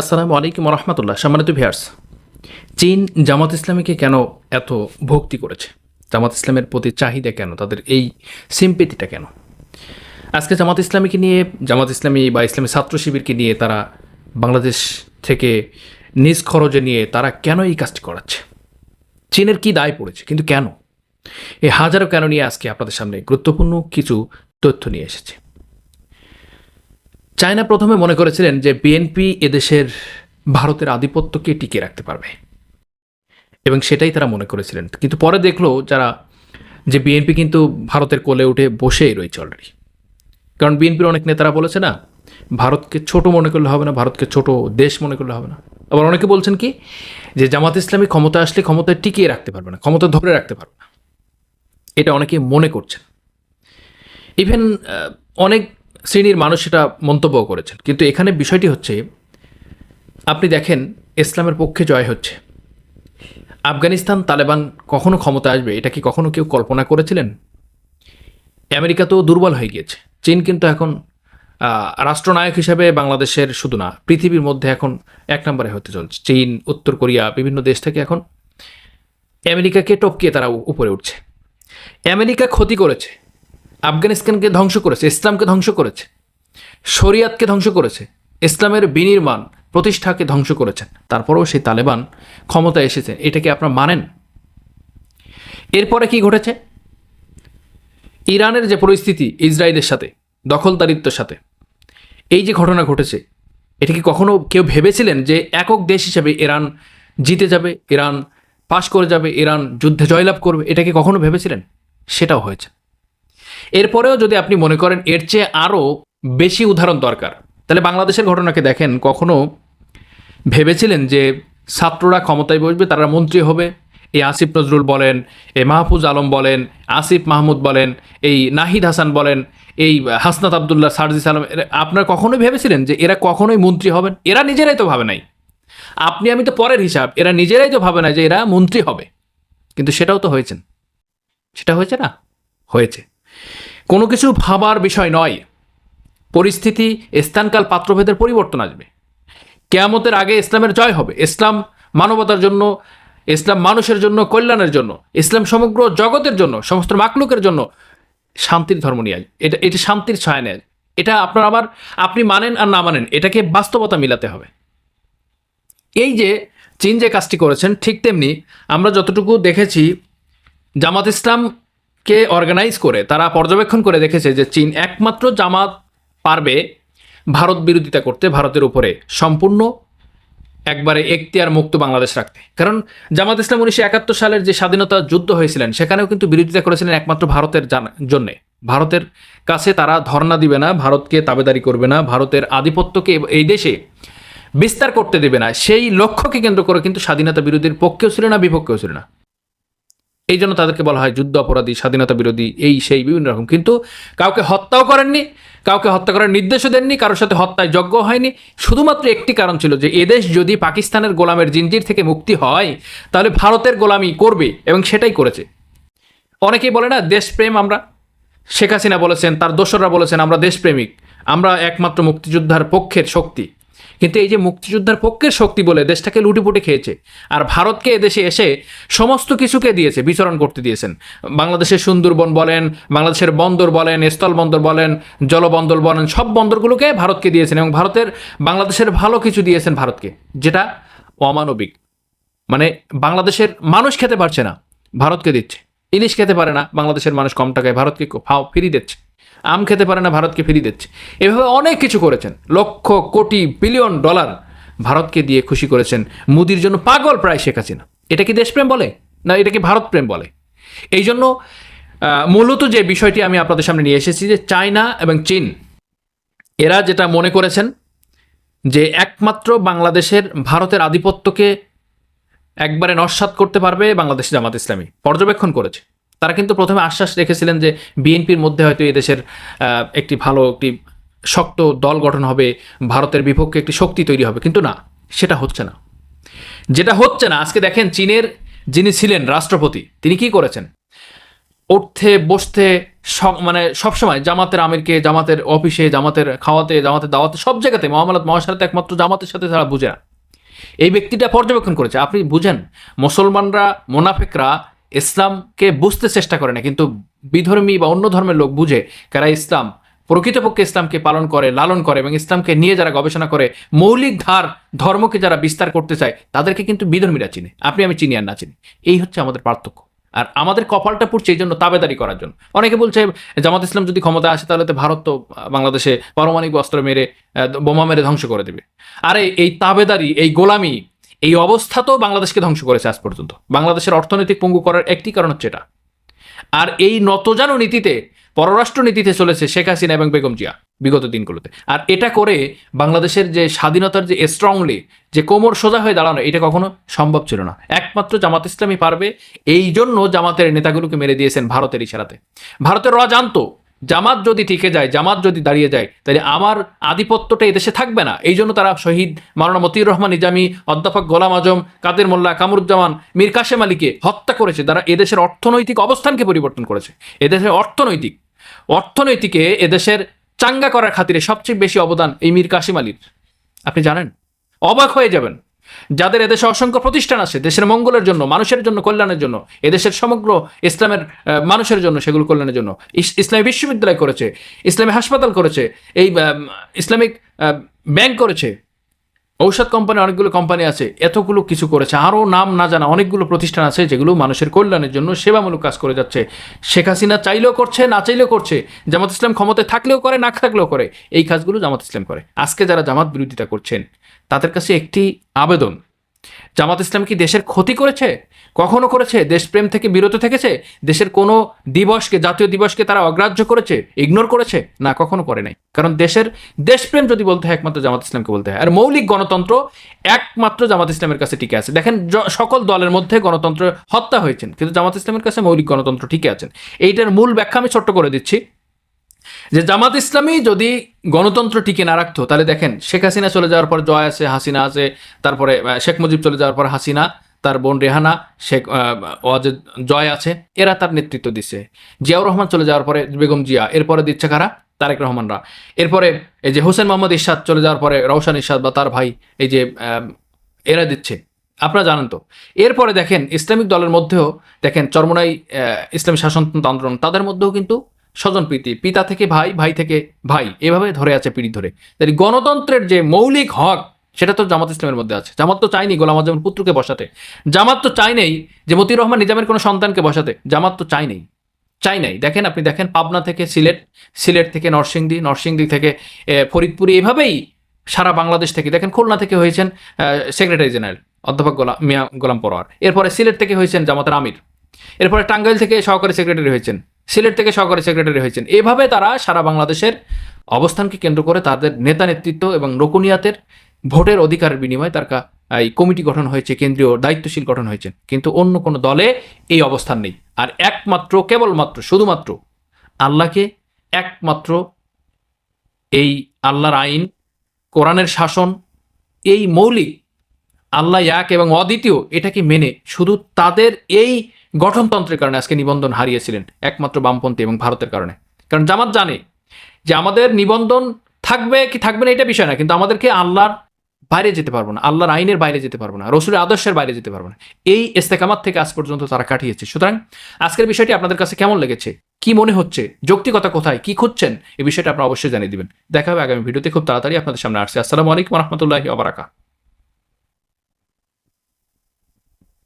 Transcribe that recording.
আসসালামু আলাইকুম রহমতুল্লাহ সম্মানিত ভিয়ার্স চীন জামাত ইসলামীকে কেন এত ভক্তি করেছে? জামাত ইসলামের প্রতি চাহিদা কেন? তাদের এই সিম্পেতিটা কেন? আজকে জামাত ইসলামীকে নিয়ে, জামাত ইসলামী বা ইসলামী ছাত্র শিবিরকে নিয়ে তারা বাংলাদেশ থেকে নিজ খরচে নিয়ে তারা কেন এই কাজটি করাচ্ছে? চীনের কি দায় পড়েছে? কিন্তু কেন? এই হাজারো কেন নিয়ে আজকে আপনাদের সামনে গুরুত্বপূর্ণ কিছু তথ্য নিয়ে এসেছে। চায়না প্রথমে মনে করেছিলেন যে বিএনপি এদেশের ভারতের আধিপত্যকে টিকিয়ে রাখতে পারবে। এবং সেটাই তারা মনে করেছিলেন। কিন্তু পরে দেখল যারা, যে বিএনপি কিন্তু ভারতের কোলে উঠে বসেই রয়েছে অলরেডি কারণ বিএনপির অনেক নেতারা বলেছে না, ভারতকে ছোট মনে করলে হবে না, ভারতকে ছোট দেশ মনে করলে হবে না। আবার অনেকে বলছেন কি, যে জামাত ইসলামী ক্ষমতা আসলে ক্ষমতায় টিকিয়ে রাখতে পারবে না, ক্ষমতা ধরে রাখতে পারবে না। এটা অনেকে মনে করছেন। ইভেন অনেক শ্রেণির মানুষ সেটা মন্তব্য করেছেন। কিন্তু এখানে বিষয়টি হচ্ছে, আপনি দেখেন, ইসলামের পক্ষে জয় হচ্ছে। আফগানিস্তান তালেবান কখনো ক্ষমতা আসবে, এটা কি কখনো কেউ কল্পনা করেছিলেন? আমেরিকা তো দুর্বল হয়ে গিয়েছে। চীন কিন্তু এখন রাষ্ট্রনায়ক হিসাবে বাংলাদেশের শুধু না, পৃথিবীর মধ্যে এখন এক নম্বরে হতে চলছে। চীন, উত্তর কোরিয়া, বিভিন্ন দেশ থেকে এখন আমেরিকাকে টপকিয়ে তারা উপরে উঠছে। আমেরিকা ক্ষতি করেছে। আফগানিস্তানকে ধ্বংস করেছে, ইসলামকে ধ্বংস করেছে, শরিয়াতকে ধ্বংস করেছে, ইসলামের বিনির্মাণ প্রতিষ্ঠাকে ধ্বংস করেছেন। তারপরেও সেই তালেবান ক্ষমতায় এসেছে। এটাকে আপনারা মানেন? এরপরে কি ঘটেছে? ইরানের যে পরিস্থিতি ইসরায়েলের সাথে, দখলদারিত্বের সাথে, এই যে ঘটনা ঘটেছে, এটা কি কখনো কেউ ভেবেছিলেন যে একক দেশ হিসেবে ইরান জিতে যাবে, ইরান পাশ করে যাবে, ইরান যুদ্ধে জয়লাভ করবে? এটা কি কখনো ভেবেছিলেন? সেটাও হয়েছে। এরপরেও যদি আপনি মনে করেন এর চেয়ে আরও বেশি উদাহরণ দরকার, তাহলে বাংলাদেশের ঘটনাকে দেখেন, কখনো ভেবেছিলেন যে ছাত্ররা ক্ষমতায় বসবে, তারা মন্ত্রী হবে। এই আসিফ নজরুল বলেন, এই মাহফুজ আলম বলেন, আসিফ মাহমুদ বলেন, এই নাহিদ হাসান বলেন, এই হাসনাত আবদুল্লাহ সারজিস আলম আপনারা কখনোই ভেবেছিলেন যে এরা কখনোই মন্ত্রী হবেন? এরা নিজেরাই তো ভাবে নাই। আপনি, আমি তো পরের হিসাব, এরা নিজেরাই তো ভাবে না যে এরা মন্ত্রী হবে। কিন্তু সেটাও তো হয়েছেন সেটা হয়েছে না? হয়েছে। কোনো কিছু ভাবার বিষয় নয়। পরিস্থিতি, স্থানকাল পাত্রভেদের পরিবর্তন আসবে। কেয়ামতের আগে ইসলামের জয় হবে। ইসলাম মানবতার জন্য, ইসলাম মানুষের জন্য, কল্যাণের জন্য, ইসলাম সমগ্র জগতের জন্য, সমস্ত মাকলুকের জন্য শান্তির ধর্ম নিয়ে আসবে। এটা, এটি শান্তির ছায়া নেয় এটা আপনার আবার, আপনি মানেন আর না মানেন, এটাকে বাস্তবতা মিলাতে হবে। এই যে চীন যে কাজটি করেছেন, ঠিক তেমনি আমরা যতটুকু দেখেছি, জামাত ইসলামকে অর্গানাইজ করে, তারা পর্যবেক্ষণ করে দেখেছে যে চীন একমাত্র জামাত পারবে ভারত বিরোধিতা করতে ভারতের উপরে সম্পূর্ণ একবারে এখতিয়ার মুক্ত বাংলাদেশ রাখতে। কারণ জামাত ইসলাম উনিশশো একাত্তর সালের যে স্বাধীনতা যুদ্ধ হয়েছিলেন, সেখানেও কিন্তু বিরোধিতা করেছিলেন একমাত্র ভারতের জন্যে। ভারতের কাছে তারা ধর্ণা দিবে না, ভারতকে তাবেদারি করবে না, ভারতের আধিপত্যকে এই দেশে বিস্তার করতে দেবে না। সেই লক্ষ্যকে কেন্দ্র করে কিন্তু স্বাধীনতা বিরোধীর পক্ষেও ছিল না, বিপক্ষেও ছিল না। এই জন্য তাদেরকে বলা হয় যুদ্ধ অপরাধী, স্বাধীনতা বিরোধী, এই, সেই, বিভিন্ন রকম। কিন্তু কাউকে হত্যাও করেননি, কাউকে হত্যা করার নির্দেশও দেননি, কারোর সাথে হত্যায় যজ্ঞ হয়নি। শুধুমাত্র একটি কারণ ছিল যে এদেশ যদি পাকিস্তানের গোলামের জিঞ্জির থেকে মুক্তি হয়, তাহলে ভারতের গোলামি করবে এবং সেটাই করেছে। অনেকেই বলে না, দেশপ্রেম আমরা। শেখ হাসিনা বলেছেন, তার দোসররা বলেছেন, আমরা দেশপ্রেমিক। আমরা একমাত্র মুক্তিযোদ্ধার পক্ষের শক্তি। কিন্তু এই যে মুক্তিযোদ্ধার পক্ষের শক্তি বলে দেশটাকে লুটিপুটে খেয়েছে, আর ভারতকে এদেশে এসে সমস্ত কিছুকে দিয়েছে, বিচরণ করতে দিয়েছেন। বাংলাদেশের সুন্দরবন বলেন, বাংলাদেশের বন্দর বলেন, স্থল বন্দর বলেন, জলবন্দর বলেন, সব বন্দরগুলোকে ভারতকে দিয়েছেন এবং ভারতের, বাংলাদেশের ভালো কিছু দিয়েছেন ভারতকে, যেটা অমানবিক। মানে বাংলাদেশের মানুষ খেতে পারছে না, ভারতকে দিচ্ছে। ইলিশ খেতে পারে না, বাংলাদেশের মানুষ কম টাকায় ভারতকে ফিরি দিচ্ছে। আম খেতে পারে না, ভারতকে ফিরি দিচ্ছে। এভাবে অনেক কিছু করেছেন। লক্ষ কোটি বিলিয়ন ডলার ভারতকে দিয়ে খুশি করেছেন মুদির জন্য পাগল প্রায় শেখ হাসিনা। এটা কি দেশপ্রেম বলে? না, এটা কি ভারত প্রেম বলে? এই জন্য মূলত যে বিষয়টি আমি আপনাদের সামনে নিয়ে এসেছি যে চায়না এবং চীন, এরা যেটা মনে করেছেন যে একমাত্র বাংলাদেশের ভারতের আধিপত্যকে একবারে নস্বাত করতে পারবে বাংলাদেশ জামাত ইসলামী। পর্যবেক্ষণ করেছে। তারা কিন্তু প্রথমে আশ্বাস রেখেছিলেন যে বিএনপির মধ্যে হয়তো এদেশের একটি ভালো, একটি শক্ত দল গঠন হবে, ভারতের বিপক্ষে একটি শক্তি তৈরি হবে। কিন্তু না, সেটা হচ্ছে না। যেটা হচ্ছে না, আজকে দেখেন চীনের যিনি ছিলেন রাষ্ট্রপতি, তিনি কি করেছেন? উঠতে, বসতে মানে সবসময় জামাতের আমিরকে, জামাতের অফিসে, জামাতের খাওয়াতে, জামাতের দাওয়াতে, সব জায়গাতে মহামালাত মহাসারাতে একমাত্র জামাতের সাথে তারা বুঝে না। এই ব্যক্তিটা পর্যবেক্ষণ করেছে। আপনি বুঝেন, মুসলমানরা, মোনাফেকরা ইসলামকে বুঝতে চেষ্টা করে না, কিন্তু বিধর্মী বা অন্য ধর্মের লোক বুঝে কারা ইসলাম, প্রকৃতপক্ষে ইসলামকে পালন করে, লালন করে এবং ইসলামকে নিয়ে যারা গবেষণা করে, মৌলিক ধার, ধর্মকে যারা বিস্তার করতে চায়, তাদেরকে কিন্তু বিধর্মীরা চিনে। আপনি আমি চিনি আর না চিনি। এই হচ্ছে আমাদের পার্থক্য। আর আমাদের কপালটা পড়ছে এই জন্য তাবেদারি করার জন্য। অনেকে বলছে, জামাত ইসলাম যদি ক্ষমতা আসে, তাহলে তো ভারত তো বাংলাদেশে পারমাণবিক অস্ত্র মেরে বোমা মেরে ধ্বংস করে দেবে। আরে, এই তাবেদারি, এই গোলামি এই অবস্থা তো বাংলাদেশকে ধ্বংস করেছে আজ পর্যন্ত। বাংলাদেশের অর্থনৈতিক পঙ্গু করার একটি কারণ হচ্ছে এটা। আর এই নতজানু নীতিতে, পররাষ্ট্র নীতিতে চলেছে শেখ হাসিনা এবং বেগম জিয়া বিগত দিনগুলোতে। আর এটা করে বাংলাদেশের যে স্বাধীনতার যে স্ট্রংলি যে কোমর সোজা হয়ে দাঁড়ানো, এটা কখনো সম্ভব ছিল না। একমাত্র জামাত ইসলামী পারবে, এই জন্য জামাতের নেতাগুলোকে মেরে দিয়েছেন ভারতের ইশারাতে। ভারতের র জানতো জামাত যদি টিকে যায়, জামাত যদি দাঁড়িয়ে যায়, তাহলে আমার আধিপত্যটা এদেশে থাকবে না। এই জন্য তারা শহীদ মাওলানা মতিউর রহমান নিজামী, অধ্যাপক গোলাম আজম, কাদের মোল্লা, কামরুজ্জামান, মীর কাশেম আলীকে হত্যা করেছে। তারা এদেশের অর্থনৈতিক অবস্থানকে পরিবর্তন করেছে। এদেশের অর্থনৈতিক, অর্থনৈতিকে এদেশের চাঙ্গা করার খাতিরে সবচেয়ে বেশি অবদান এই মীর কাশিম আলীর। আপনি জানেন? অবাক হয়ে যাবেন। যাদের এদেশে অসংখ্য প্রতিষ্ঠান আছে, দেশের মঙ্গলের জন্য, মানুষের জন্য, কল্যাণের জন্য, এদেশের সমগ্র ইসলামের মানুষের জন্য, সেগুলো কল্যাণের জন্য। ইসলামী বিশ্ববিদ্যালয় করেছে, ইসলামী হাসপাতাল করেছে, এই ইসলামিক ব্যাংক করেছে, ঔষধ কোম্পানি, অনেকগুলো কোম্পানি আছে, এতগুলো কিছু করেছে, আরও নাম না জানা অনেকগুলো প্রতিষ্ঠান আছে, যেগুলো মানুষের কল্যাণের জন্য সেবামূলক কাজ করে যাচ্ছে। শেখ হাসিনা চাইলেও করছে, না চাইলেও করছে, জামাত ইসলাম ক্ষমতায় থাকলেও করে, না থাকলেও করে, এই কাজগুলো জামাত ইসলাম করে। আজকে যারা জামাত বিরোধিতা করছেন তাদের কাছে একটি আবেদন। জামাত ইসলাম কি দেশের ক্ষতি করেছে? কখনো করেছে? দেশপ্রেম থেকে বিরত থেকেছে? দেশের কোনো দিবসকে, জাতীয় দিবসকে তারা অগ্রাহ্য করেছে? ইগনোর করেছে? না, কখনো করে নাই। কারণ দেশের দেশপ্রেম যদি বলতে হয়, একমাত্র জামাত ইসলামকে বলতে হয়। আর মৌলিক গণতন্ত্র একমাত্র জামাত ইসলামের কাছে টিকে আছে। দেখেন সকল দলের মধ্যে গণতন্ত্র হত্যা হয়েছেন। কিন্তু জামাত ইসলামের কাছে মৌলিক গণতন্ত্র ঠিকই আছেন এইটার মূল ব্যাখ্যা আমি ছোট্ট করে দিচ্ছি। যে জামাত ইসলামী যদি গণতন্ত্র টিকে না রাখতো, তাহলে দেখেন, শেখ হাসিনা চলে যাওয়ার পর জয় আছে, হাসিনা আছে, তারপরে শেখ মুজিব চলে যাওয়ার পর হাসিনা, তার বোন রেহানা, শেখ ওয়াজেদ জয় আছে, এরা তার নেতৃত্ব দিচ্ছে জিয়াউর রহমান চলে যাওয়ার পরে বেগম জিয়া, এরপরে দিচ্ছে কারা? তারেক রহমানরা। এরপরে এই যে হোসেন মোহাম্মদ ইরশাদ চলে যাওয়ার পরে রওশন ইরশাদ বা তার ভাই, এই যে এরা দিচ্ছে। আপনারা জানেন তো। এরপরে দেখেন, ইসলামিক দলের মধ্যেও দেখেন চরমনাই ইসলামী শাসনতন্ত্র আন্দোলন, তাদের মধ্যেও কিন্তু স্বজন প্রীতি, পিতা থেকে ভাই ভাই থেকে ভাই, এভাবে ধরে আছে পিড়ি ধরে। তাই গণতন্ত্রের যে মৌলিক হক, সেটা তো জামাত ইসলামের মধ্যে আছে। জামাত তো চায়নি গোলাম আজমের পুত্রকে বসাতে। জামাত তো চাই নেই যে মতিউর রহমান নিজামের কোনো সন্তানকে বসাতে। জামাত তো চাই নেই চাই নাই দেখেন আপনি, দেখেন পাবনা থেকে সিলেট সিলেট থেকে নরসিংদী নরসিংদী থেকে ফরিদপুরে, এভাবেই সারা বাংলাদেশ থেকে, দেখেন খুলনা থেকে হয়েছেন সেক্রেটারি জেনারেল অধ্যাপক গোলাম মিয়া গোলাম পরোয়ার। এরপরে সিলেট থেকে হয়েছেন জামাতের আমির। এরপরে টাঙ্গাইল থেকে সহকারী সেক্রেটারি হয়েছেন। সিলেট থেকে সহকারী সেক্রেটারি হয়েছেন। এভাবে তারা সারা বাংলাদেশের অবস্থানকে কেন্দ্র করে তাদের নেতা নেতৃত্ব এবং রকুনিয়াতের ভোটের অধিকারের বিনিময়ে তার এই কমিটি গঠন হয়েছে, কেন্দ্রীয় দায়িত্বশীল গঠন হয়েছে। কিন্তু অন্য কোনো দলে এই অবস্থান নেই। আর একমাত্র, কেবলমাত্র, শুধুমাত্র আল্লাহকে একমাত্র এই আল্লাহর আইন, কোরআনের শাসন, এই মৌলিক আল্লাহ এক এবং অদ্বিতীয় এটাকে মেনে শুধু তাদের এই গঠনতন্ত্রের কারণে আজকে নিবন্ধন হারিয়েছিলেন একমাত্র বামপন্থী এবং ভারতের কারণে। কারণ জামাত জানে যে আমাদের নিবন্ধন থাকবে কি থাকবে না এটা বিষয় না, কিন্তু আমাদেরকে আল্লাহর বাইরে যেতে পারব না, আল্লাহর আইনের বাইরে যেতে পারব না, রসুলের আদর্শের বাইরে যেতে পারব না। এই ইস্তেকামাত থেকে আজ পর্যন্ত তারা কাটিয়েছে। সুতরাং আজকের বিষয়টি আপনাদের কাছে কেমন লেগেছে? কি মনে হচ্ছে? যৌক্তিকতা কোথায়? কি খুঁজছেন? এই বিষয়টা আপনারা অবশ্যই জানিয়ে দিবেন। দেখা হবে আগামী ভিডিওতে। খুব তাড়াতাড়ি আপনাদের সামনে আসছে। আসসালামু আলাইকুম রহমতুল্লাহি আবরাকা